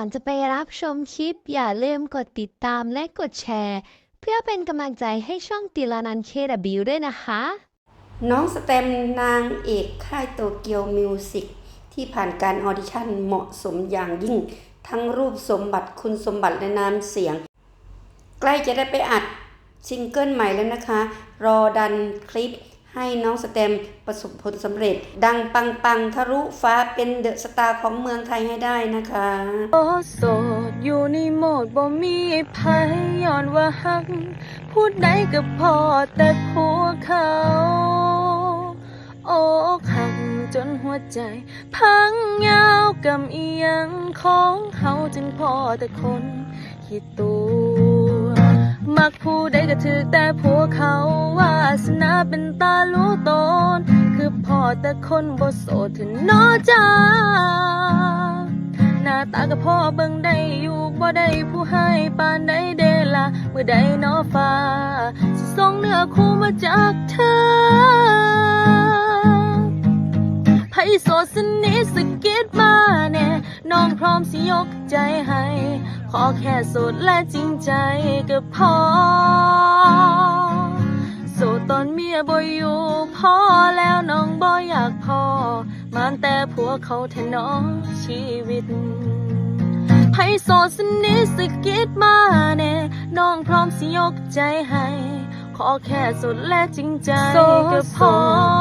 ก่อนจะไปรับชมคลิป อย่าลืมกดติดตามและกดแชร์ เพื่อเป็นกำลังใจให้ช่องติลานันเคดบิวด้วยนะคะ น้องสเต็มนางเอกค่ายโตเกียวมิวสิกที่ผ่านการออดิชั่นเหมาะสมอย่างยิ่ง ทั้งรูปสมบัติคุณสมบัติและนามเสียง ใกล้จะได้ไปอัดซิงเกิลใหม่แล้วนะคะ รอดันคลิป ให้น้องสเตมประสบผลสำเร็จ ดังปังปังทะลุฟ้าเป็นเดอะสตาร์ของเมืองไทยให้ได้นะคะโอ้โสดอยู่ในโหมดบ่มีภัยย้อนว่าหัก พูดได้กับพ่อแต่ผัวเขา โอ้ขังจนหัวใจ พังยาวกำเอียงของเขาจึงพอแต่คนคิดตัว กผู้ใดก็ถือแต่ผัวเขาวาสนาเป็นตาลูตน คือพ่อแต่คนบ่โสดถึงนอจ้าหน้าตากับพ่อเบิ่งได้อยู่บ่ได้ผู้ให้ปานใดเดละเมื่อใดนอฟ้า สิส่งเนื้อคู่มาจากเธอไผโสดสนิทสะกิดมาแน่น้องพร้อมสิยกใจให้ ขอแค่โสดและจริงใจก็พอ โสดตอนเมียบ่อยู่พอแล้วน้องบ่อยากพอ มันแต่ผัวเขาแทนน้องชีวิตให้โสดสนิทสะกิดมาแน่น้องพร้อมสิยกใจให้ ขอแค่สุดและจริงใจก็พอ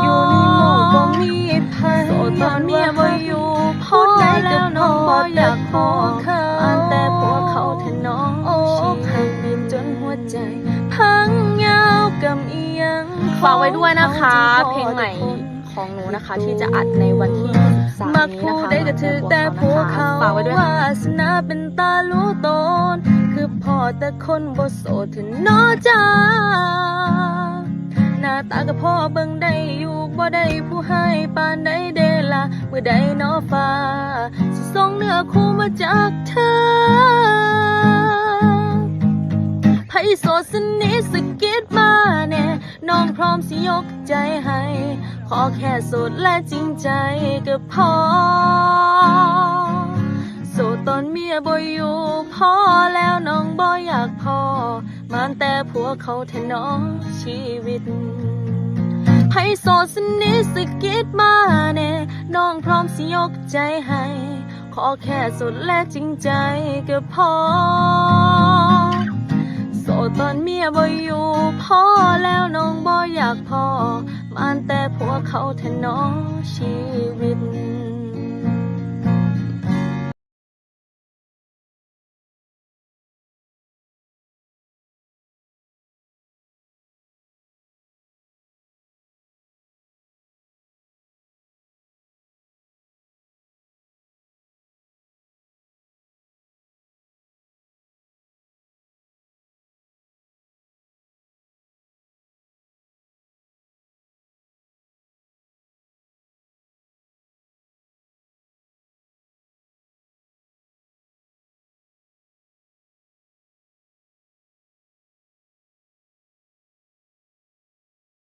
อยู่ในโหมดบ่มีภัยโสดตอนเมียบ่ อยากพออันแต่ผัวเขาแทนน้องชีวิตจนหัวใจ พังยาวกำอีหยังฝากไว้ด้วยนะคะของเพลงใหม่คนของหนูนะคะ ที่จะอัดในวันที่23มักนี้ผู้นะคะได้ก็ถือแต่ผู้เขาฝากไว้ด้วยวาสนาเป็นตาลูตนคือพอแต่คนบ่โสดถึงนอจ้าหน้าตากับพ่อเบิ่งได้อยู่บ่ได้ผู้ให้ปานใดเดละ เมื่อใดนอฟ้า สิส่งเนื้อคู่มาจากเธอไผโสดสนิสกิดมาแน่น้องพร้อมสิยกใจให้ ขอแค่โสดและจริงใจก็พอ โสดตอนเมียบ่อยู่พอแล้วน้องบ่อยากพอมันแต่ผัวเขาแทนน้องชีวิต ให้โสดสนิทสึกิดมาแน่น้องพร้อมสิยกใจให้ ขอแค่สุดและจริงใจก็พอ โสดตอนเมียบ่อยู่พอแล้วน้องบ่อยากพอมันแต่ผัวเขาแทนน้องชีวิต